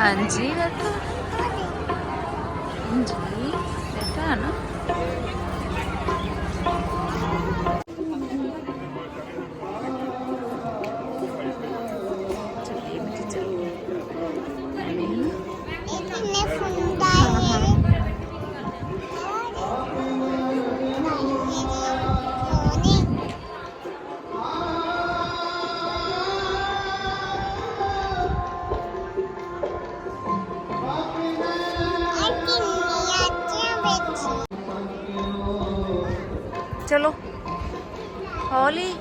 ਹਾਂਜੀ ਬੇਟਾ ਜੀ ਬੇਟਾ ਨਾ ਚਲੋ। ਹੌਲੀ।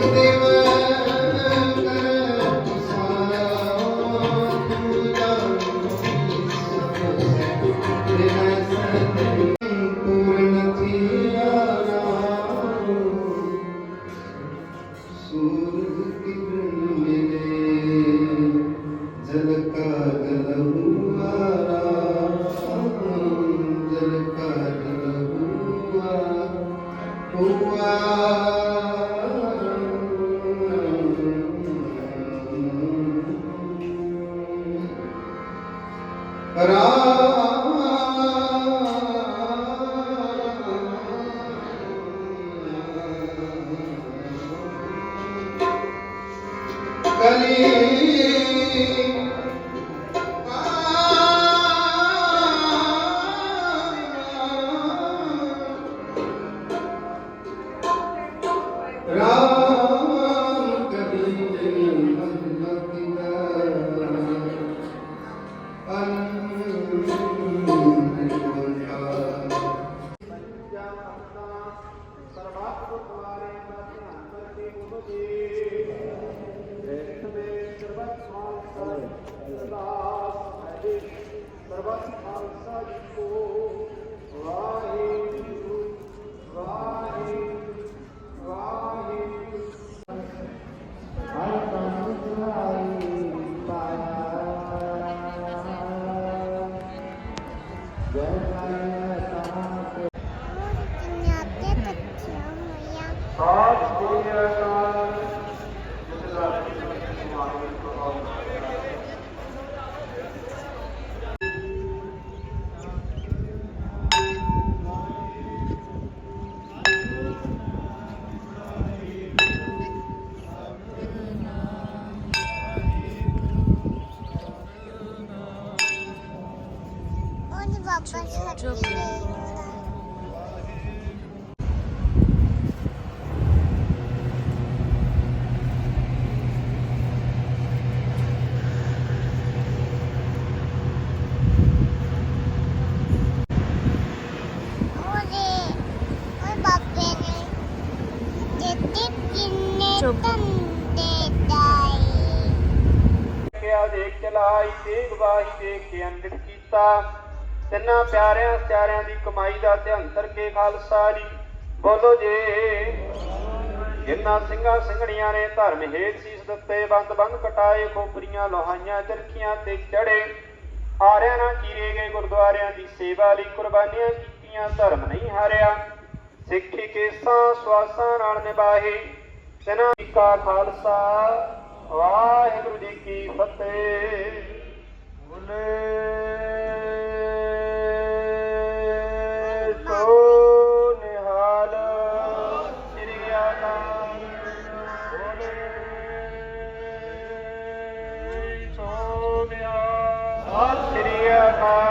जल oh ਸਾਥ ਸ੍ਰੀ Çok देख चलाई देख वाही देख अंदर कीता ਤਿੰਨਾਂ ਪਿਆਰਿਆਂ ਸਿਆਰਿਆਂ ਦੀ ਕਮਾਈ ਦਾ ਧਿਆਨ ਕਰਕੇ ਖਾਲਸਾ ਜੀ। ਬੋਲੋ ਜੀ। ਜਿੰਨਾ ਸਿੰਘਾਂ ਸਿੰਘਣੀਆਂ ਨੇ ਧਰਮ ਹੇਠ ਸੀਸ ਦਿੱਤੇ, ਬੰਦ ਬੰਦ ਕਟਾਏ, ਖੋਪਰੀਆਂ ਲੋਹਾਈਆਂ, ਚਰਖੀਆਂ ਤੇ ਚੜੇ, ਹਾਰਿਆਂ ਨਾਲ ਚੀਰੇ ਗਏ, ਗੁਰਦੁਆਰਿਆਂ ਦੀ ਸੇਵਾ ਲਈ ਕੁਰਬਾਨੀਆਂ ਕੀਤੀਆਂ, ਧਰਮ ਨਹੀਂ ਹਾਰਿਆ। ਸਿੱਖੀ ਕੇਸਾਂ ਸਵਾਸਾਂ ਨਾਲ ਨਿਭਾਹੇ ਤਿਨਾਂ ਕਾ ਖਾਲਸਾ, ਵਾਹਿਗੁਰੂ ਜੀ ਕੀ ਫਤਿਹ। ਬੁਲੇ। ਸੋ ਨਿਹਾਲ ਸ੍ਰੀ ਅਕਾਲ।